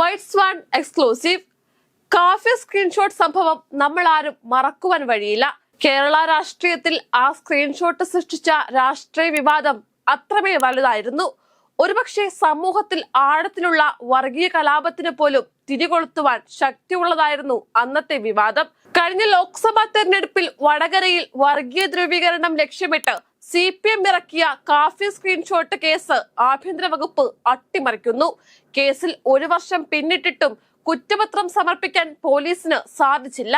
White swan exclusive കാഫി screenshot സംഭവം നമ്മൾ ആരും മറക്കുവാൻ വഴിയില്ല. കേരള രാഷ്ട്രീയത്തിൽ ആ സ്ക്രീൻഷോട്ട് സൃഷ്ടിച്ച രാഷ്ട്രീയ വിവാദം അത്രമേ വലുതായിരുന്നു. ഒരുപക്ഷെ സമൂഹത്തിൽ ആഴത്തിലുള്ള വർഗീയ കലാപത്തിന് പോലും തിരികൊളുത്തുവാൻ ശക്തിയുള്ളതായിരുന്നു അന്നത്തെ വിവാദം. കഴിഞ്ഞ ലോക്സഭാ തെരഞ്ഞെടുപ്പിൽ വടകരയിൽ വർഗീയ ധ്രുവീകരണം ലക്ഷ്യമിട്ട് സി പി എം ഇറക്കിയ കാഫി സ്ക്രീൻഷോട്ട് കേസ് ആഭ്യന്തര വകുപ്പ് അട്ടിമറിക്കുന്നു. കേസിൽ ഒരു വർഷം പിന്നിട്ടിട്ടും കുറ്റപത്രം സമർപ്പിക്കാൻ പോലീസിന് സാധിച്ചില്ല.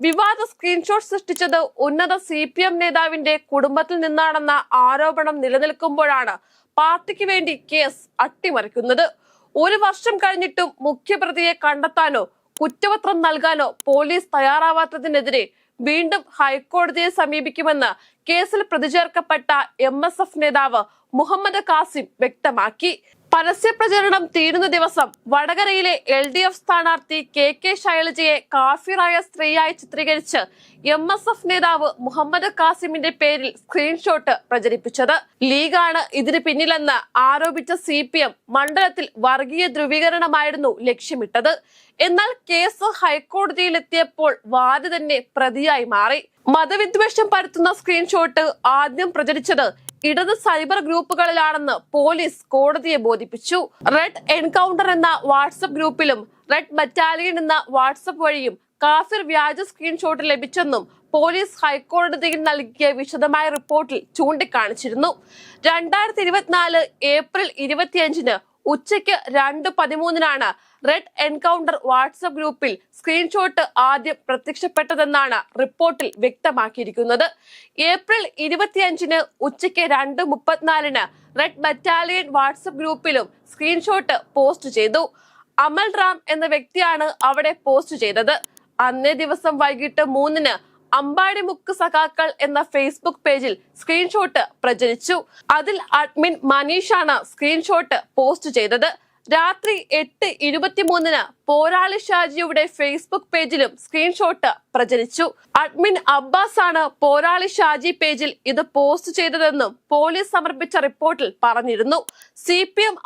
വിവാദ സ്ക്രീൻഷോട്ട് സൃഷ്ടിച്ചത് ഉന്നത സി പി എം നേതാവിന്റെ കുടുംബത്തിൽ നിന്നാണെന്ന ആരോപണം നിലനിൽക്കുമ്പോഴാണ് പാർട്ടിക്ക് വേണ്ടി കേസ് അട്ടിമറിക്കുന്നത്. ഒരു വർഷം കഴിഞ്ഞിട്ടും മുഖ്യപ്രതിയെ കണ്ടെത്താനോ കുറ്റപത്രം നൽകാനോ പോലീസ് തയ്യാറാവാത്തതിനെതിരെ വീണ്ടും ഹൈക്കോടതിയെ സമീപിക്കുമെന്ന് കേസിൽ പ്രതിചേർക്കപ്പെട്ട എം എസ് എഫ് നേതാവ് മുഹമ്മദ് കാസിം വ്യക്തമാക്കി. പരസ്യ പ്രചരണം തീരുന്ന ദിവസം വടകരയിലെ എൽ ഡി എഫ് സ്ഥാനാർത്ഥി കെ കെ ശൈലജയെ കാഫിറായ സ്ത്രീയായി ചിത്രീകരിച്ച് എം എസ് എഫ് നേതാവ് മുഹമ്മദ് കാസിമിന്റെ പേരിൽ സ്ക്രീൻഷോട്ട് പ്രചരിപ്പിച്ചത്. ലീഗാണ് ഇതിന് പിന്നിലെന്ന് ആരോപിച്ച സി പി എം മണ്ഡലത്തിൽ വർഗീയ ധ്രുവീകരണമായിരുന്നു ലക്ഷ്യമിട്ടത്. എന്നാൽ കേസ് ഹൈക്കോടതിയിലെത്തിയപ്പോൾ വാദി തന്നെ പ്രതിയായി മാറി. മതവിദ്വേഷം പരത്തുന്ന സ്ക്രീൻഷോട്ട് ആദ്യം പ്രചരിച്ചത് ഇടത് സൈബർ ഗ്രൂപ്പുകളിലാണെന്ന് പോലീസ് കോടതിയെ ബോധിപ്പിച്ചു. റെഡ് എൻകൗണ്ടർ എന്ന വാട്സപ്പ് ഗ്രൂപ്പിലും റെഡ് ബറ്റാലിയൻ എന്ന വാട്സപ്പ് വഴിയും കാഫിർ വ്യാജ സ്ക്രീൻഷോട്ട് ലഭിച്ചെന്നും പോലീസ് ഹൈക്കോടതിയിൽ നൽകിയ വിശദമായ റിപ്പോർട്ടിൽ ചൂണ്ടിക്കാണിച്ചിരുന്നു. രണ്ടായിരത്തി ഇരുപത്തിനാല് ഏപ്രിൽ ഇരുപത്തിയഞ്ചിന് ഉച്ചയ്ക്ക് രണ്ട് പതിമൂന്നിനാണ് റെഡ് എൻകൗണ്ടർ വാട്സപ്പ് ഗ്രൂപ്പിൽ സ്ക്രീൻഷോട്ട് ആദ്യം പ്രത്യക്ഷപ്പെട്ടതെന്നാണ് റിപ്പോർട്ടിൽ വ്യക്തമാക്കിയിരിക്കുന്നത്. ഏപ്രിൽ ഇരുപത്തിയഞ്ചിന് ഉച്ചയ്ക്ക് രണ്ട് മുപ്പത്തിനാലിന് റെഡ് ബറ്റാലിയൻ വാട്സപ്പ് ഗ്രൂപ്പിലും സ്ക്രീൻഷോട്ട് പോസ്റ്റ് ചെയ്തു. അമൽ റാം എന്ന വ്യക്തിയാണ് അവിടെ പോസ്റ്റ് ചെയ്തത്. അന്നേ ദിവസം വൈകിട്ട് മൂന്നിന് അമ്പാടി മുക്ക് സഖാക്കൾ എന്ന ഫേസ്ബുക്ക് പേജിൽ സ്ക്രീൻഷോട്ട് പ്രചരിച്ചു. അതിൽ അഡ്മിൻ മനീഷാണ് സ്ക്രീൻഷോട്ട് പോസ്റ്റ് ചെയ്തത്. രാത്രി എട്ട് ഇരുപത്തിമൂന്നിന് പോരാളി ഷാജിയുടെ ഫേസ്ബുക്ക് പേജിലും സ്ക്രീൻഷോട്ട് പ്രചരിച്ചു. അഡ്മിൻ അബ്ബാസ് ആണ് പോരാളി ഷാജി പേജിൽ ഇത് പോസ്റ്റ് ചെയ്തതെന്നും പോലീസ് സമർപ്പിച്ച റിപ്പോർട്ടിൽ പറഞ്ഞിരുന്നു. സി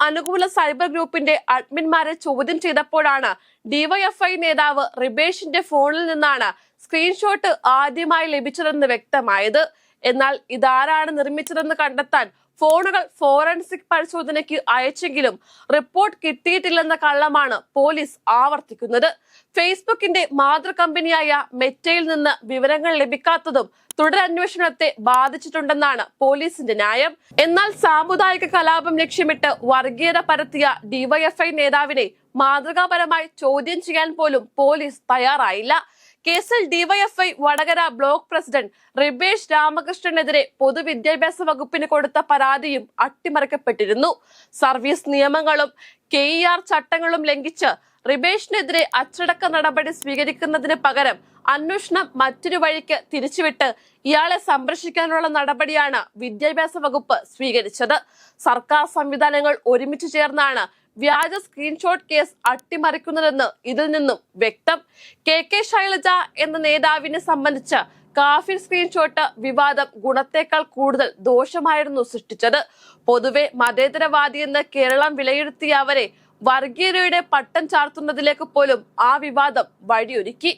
അനുകൂല സൈബർ ഗ്രൂപ്പിന്റെ അഡ്മിൻമാരെ ചോദ്യം ചെയ്തപ്പോഴാണ് ഡിവൈഎഫ്ഐ നേതാവ് റിബേഷിന്റെ ഫോണിൽ നിന്നാണ് സ്ക്രീൻഷോട്ട് ആദ്യമായി ലഭിച്ചതെന്ന് വ്യക്തമായത്. എന്നാൽ ഇതാരാണ് നിർമ്മിച്ചതെന്ന് കണ്ടെത്താൻ ഫോണുകൾ ഫോറൻസിക് പരിശോധനയ്ക്ക് അയച്ചെങ്കിലും റിപ്പോർട്ട് കിട്ടിയിട്ടില്ലെന്ന കള്ളമാണ് പോലീസ് ആവർത്തിക്കുന്നത്. ഫേസ്ബുക്കിന്റെ മാതൃ കമ്പനിയായ മെറ്റയിൽ നിന്ന് വിവരങ്ങൾ ലഭിക്കാത്തതും തുടരന്വേഷണത്തെ ബാധിച്ചിട്ടുണ്ടെന്നാണ് പോലീസിന്റെ ന്യായം. എന്നാൽ സാമുദായിക കലാപം ലക്ഷ്യമിട്ട് വർഗീയത പരത്തിയ ഡിവൈഎഫ്ഐ നേതാവിനെ മാതൃകാപരമായി ചോദ്യം ചെയ്യാൻ പോലും പോലീസ് തയ്യാറായില്ല. കേസിൽ DYFI Vadakara block president Ribesh രാമകൃഷ്ണനെതിരെ പൊതുവിദ്യാഭ്യാസ വകുപ്പിന് കൊടുത്ത പരാതിയും അട്ടിമറിക്കപ്പെട്ടിരുന്നു. സർവീസ് നിയമങ്ങളും കെ ചട്ടങ്ങളും ലംഘിച്ച് റിബേഷിനെതിരെ അച്ചടക്ക നടപടി സ്വീകരിക്കുന്നതിന് പകരം അന്വേഷണം മറ്റൊരു വഴിക്ക് തിരിച്ചുവിട്ട് ഇയാളെ സംരക്ഷിക്കാനുള്ള നടപടിയാണ് വിദ്യാഭ്യാസ വകുപ്പ് സ്വീകരിച്ചത്. സർക്കാർ സംവിധാനങ്ങൾ ഒരുമിച്ച് ചേർന്നാണ് വ്യാജ സ്ക്രീൻഷോട്ട് കേസ് അട്ടിമറിക്കുന്നതെന്ന് ഇതിൽ നിന്നും വ്യക്തം. കെ കെ ശൈലജ എന്ന നേതാവിനെ സംബന്ധിച്ച് കാഫിർ സ്ക്രീൻഷോട്ട് വിവാദം ഗുണത്തേക്കാൾ കൂടുതൽ ദോഷമായിരുന്നു സൃഷ്ടിച്ചത്. പൊതുവെ മതേതരവാദിയെന്ന് കേരളം വിലയിരുത്തിയ അവരെ വർഗീയതയുടെ പട്ടം ചാർത്തുന്നതിലേക്ക് പോലും ആ വിവാദം വഴിയൊരുക്കി.